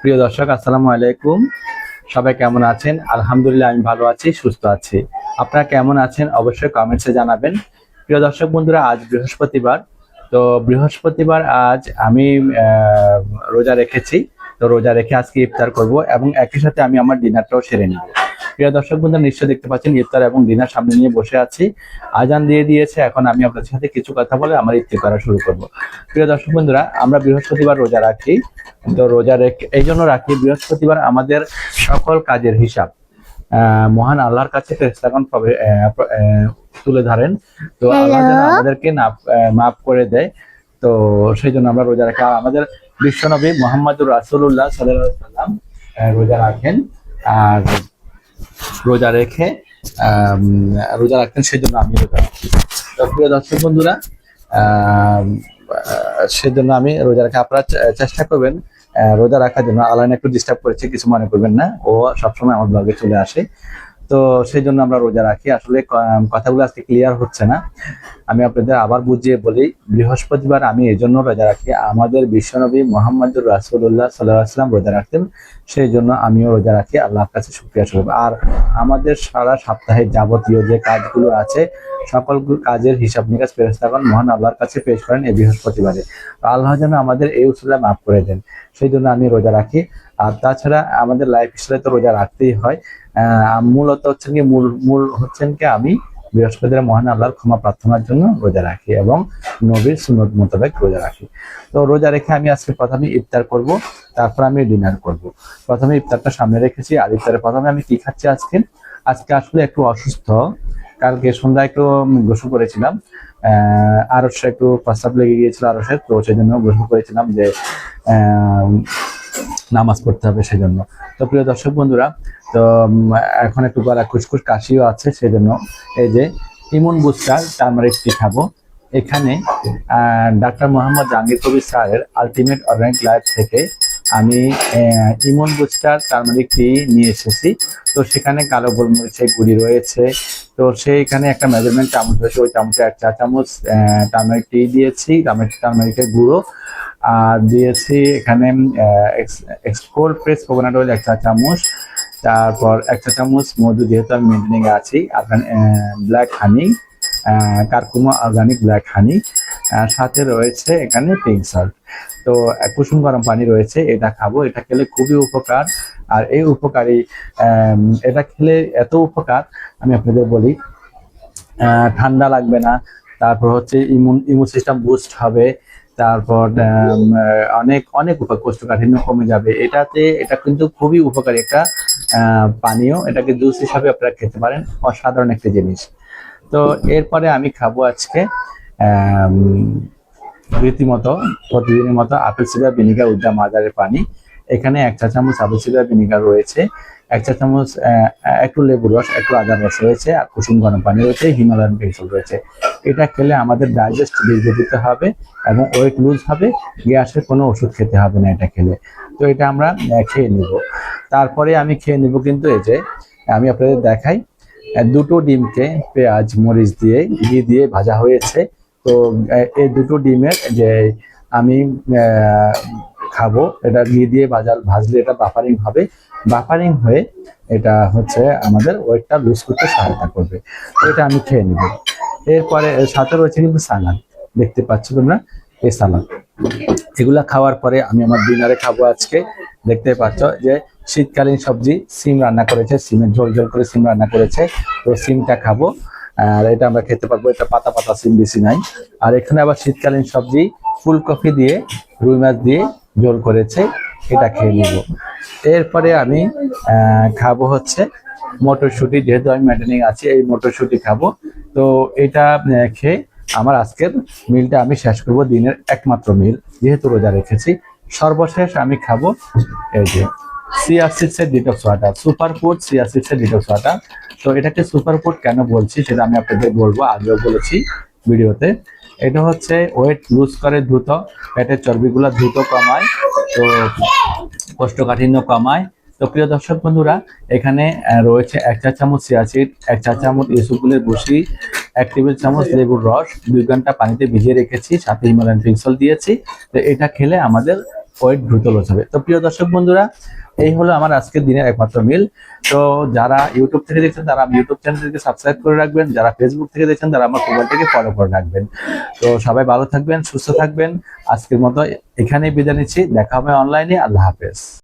প্রিয় দর্শক, আসসালামু আলাইকুম। সবাই কেমন আছেন? আলহামদুলিল্লাহ, আমি ভালো আছি, সুস্থ আছি। আপনারা কেমন আছেন? অবশ্যই কমেন্টসে জানাবেন। প্রিয় দর্শক বন্ধুরা, আজ বৃহস্পতিবার। তো বৃহস্পতিবার আজ আমি রোজা রেখেছি। তো রোজা রেখে আজকে ইফতার করব এবং একই সাথে আমি আমার ডিনারটাও সেরে নিব। প্রিয় দর্শক বন্ধুরা নিশ্চয়ই দেখতে পাচ্ছেন ইফতার এবং ডিনার সামনে নিয়ে বসে আছি। আজান দিয়ে দিয়েছে এখন আমি আপনাদের সাথে কিছু কথা বলে আমার ইফতার করা শুরু করব। প্রিয় দর্শক বন্ধুরা আমরা বৃহস্পতিবার রোজা রাখি তো রোজা রেখে এই জন্য রাখি বৃহস্পতিবার আমাদের সকল কাজের হিসাব। মহান আল্লাহর কাছে ফেরেশতাগণ আহ, তুলে ধরেন। তো আল্লাহ। যেন? আমাদেরকে মাফ করে দেয়। তো সেই জন্য আমরা রোজা রাখি আমাদের বিশ্বনবী মোহাম্মদুর রাসূলুল্লাহ সাল্লাল্লাহু আলাইহি সাল্লাম রোজা রাখেন। আর রোজা রেখে রোজা রাখতেন, সেজন্য আমি রোজা রাখি। প্রিয় দর্শক বন্ধুরা সেজন্য আমি রোজা রাখা, আপনারা চেষ্টা করবেন রোজা রাখার জন্য। আলাইন একটু ডিস্টার্ব করেছে, কিছু মনে করবেন না। ও সবসময় আমার ব্লগে চলে আসে। তো সেই জন্য আমরা রোজা রাখি। আসলে কথাগুলো আজকে ক্লিয়ার হচ্ছে না। আমি আপনাদের আবার বুঝিয়ে বলি, বৃহস্পতিবার আমি এই জন্য রোজা রাখি। আমাদের বিশ্বনবী মোহাম্মদ রাসুল্লাহ সাল্লাহাম রোজা রাখতেন, সেই জন্য আমিও রোজা রাখি। আল্লাহর কাছে সুক্রিয়া স্বরূপ। আর আমাদের সারা সপ্তাহে যাবতীয় যে কাজগুলো আছে সকল কাজের হিসাব নিকাশ ফেরেস্তাগণ মহান আল্লাহর কাছে পেশ করেন এই বৃহস্পতিবারে। আল্লাহ যেন আমাদের এই উসুলা মাফ করে দেন। সেই জন্য আমি রোজা রাখি। আর তাছাড়া আমাদের লাইফ স্টাইলে তো রোজা রাখতেই হয়। মূলত হচ্ছেন কি, মূল মূল হচ্ছেন কি, আমি বৃহস্পতিবার মহান আল্লাহর ক্ষমা প্রার্থনার জন্য রোজা রাখি এবং নবীর সুন্নত মোতাবেক রোজা রাখি। তো রোজা রেখে আমি আজকে প্রথমে ইফতার করব, তারপর আমি ডিনার করব। প্রথমে ইফতারটা সামনে রেখেছি, আর ইফতারের প্রথমে আমি কি খাচ্ছি আজকে? আজকে আসলে একটু অসুস্থ। কালকে সন্ধ্যায় একটু গোসল করেছিলাম। আহ আরও একটু প্রস্তাব লেগে গিয়েছিল আরও তো সেই জন্য গোসল করেছিলাম যে নামাজ পড়তে হবে সেই জন্য তো প্রিয় দর্শক বন্ধুরা, তো এখন একটু গলা খুসখুস কাশিও আছে সেই জন্য এই যে ইমন বুস্টার টার্মারিক টি খাব। এখানে ডাক্তার মোহাম্মদ জাহাঙ্গীর কবির স্যারের আলটিমেট অর্গানিক লাইফ থেকে আমি ইমন বুস্টার টার্মারিক টি নিয়ে এসেছি। তো সেখানে কালো গোলমরিচের গুঁড়ি রয়েছে। তো সেইখানে একটা মেজারমেন্ট চামচ রয়েছে, ওই চামচে এক চা চামচ টার্মারিক টি দিয়েছি। টার্মারিকের গুঁড়ো। আর দিয়েছি এখানে এক্সপোর্ট প্রেস কোকোনাট অয়েল এক চা চামচ। তারপর এক চা চামচ মধু, যেহেতু আমি মেনটেনিং আছি আপনার black honey curcuma organic black honey সাথে রয়েছে এখানে পিঙ্ক সল্ট তো কুসুম গরম পানি রয়েছে, এটা খাব, এটা খেলে খুবই উপকার। আর এই উপকারী এটা খেলে এত উপকার, আমি আপনাদের বলি ঠান্ডা লাগবে না, তারপর হচ্ছে ইমিউন ইমিউন সিস্টেম বুস্ট হবে, তারপর অনেক অনেক উপকার কোষ্ঠকাঠিন্য কমে যাবে। এটাতে, এটা কিন্তু খুবই উপকারী একটা পানীয়, এটাকে জুস হিসাবে আপনারা খেতে পারেন, অসাধারণ একটা জিনিস। তো এরপরে আমি খাব আজকে রীতিমতো, প্রতিদিনের মতো আপেল সিডার ভিনিগার উদ্যা মাদারের পানি। এখানে এক চা চামচ আপেল সিডার ভিনিগার রয়েছে। এক চা চামচ একটু লেবু রস, একটু আদার রস রয়েছে, আর কুসুম গরম পানি রয়েছে, হিমালয়ান পেন্সিল রয়েছে। এটা খেলে আমাদের ডাইজেস্ট দীর্ঘিত হবে এবং ওয়েট লুজ হবে, গ্যাসের কোনো ওষুধ খেতে হবে না এটা খেলে। তো এটা আমরা খেয়ে নিব। তারপরে আমি খেয়ে নিব কিন্তু এই যে, আমি আপনাদের দেখাই দুটো ডিমকে পেঁয়াজ, মরিচ দিয়ে, ঘি দিয়ে ভাজা হয়েছে। তো এই দুটো ডিমের যে আমি খাব, এটা ঘি দিয়ে ভাজা ভাজলে এটা বাফারিং হবে। বাফারিং হয়ে এটা হচ্ছে আমাদের ওয়েটটা লুজ করতে সহায়তা করবে। এটা আমি খেয়ে নিব। এরপরে সাথে রয়েছে কিন্তু সালাদ দেখতে পাচ্ছ তোমরা, এই সালাদ এগুলা খাওয়ার পরে আমি আমার ডিনারে খাব আজকে। দেখতে পাচ্ছ যে শীতকালীন সবজি, সিম রান্না করেছে সিমের ঝোল ঝোল করে সিম রান্না করেছে। তো সিমটা খাব। আর এটা আমরা খেতে পারব, এটা পাতা পাতা, সিম বেশি নাই। আর এখানে আবার শীতকালীন সবজি, ফুলকপি দিয়ে, রুই মাছ দিয়ে ঝোল করেছে, এটা খেয়ে নিব। এরপরে আমি খাব হচ্ছে মটরশুঁটি, যেহেতু আমি মেনটেনিং আছি, এই মটরশুঁটি খাব। তো এটা খেয়ে আমার আজকের মিলটা আমি শেষ করব, দিনের একমাত্র মিল যেহেতু রোজা রেখেছি। সর্বশেষ আমি খাব এই যে সিয়াসিডসের ডিটক্স ওয়াটার সুপার ফুড সিয়াসিডসের ডিটক্স ওয়াটার তো এটাকে সুপার ফুড কেন বলছি সেটা আমি আপনাদের বলব, আগেও বলেছি ভিডিওতে। এটা হচ্ছে ওয়েট লুজ করে দ্রুত, পেটের চর্বিগুলো দ্রুত কমায়, তো কোষ্ঠকাঠিন্য কমায়। তো প্রিয় দর্শক বন্ধুরা, এখানে রয়েছে এক চা চামচ সিয়াসিড এক চা চামচ ইসুগুলের বসি এক টেবিল চামচ লেবুর রস, দুই ঘণ্টা পানিতে ভিজিয়ে রেখেছি, সাথে হিমালয়ান পিক্সল দিয়েছি। তো এটা খেলে আমাদের ওয়েট দ্রুত লস হবে। তো প্রিয় দর্শক বন্ধুরা, এই হলো আমার আজকের দিনের একমাত্র মিল। তো যারা ইউটিউব থেকে দেখছেন, তারা ইউটিউব চ্যানেলটিকে সাবস্ক্রাইব করে রাখবেন। যারা ফেসবুক থেকে দেখছেন, তারা আমার মোবাইলটিকে ফলো করে রাখবেন। তো সবাই ভালো থাকবেন, সুস্থ থাকবেন। আজকের মতো এখানেই বিদায় নিচ্ছি। দেখা হবে অনলাইনে আল্লাহ হাফেজ।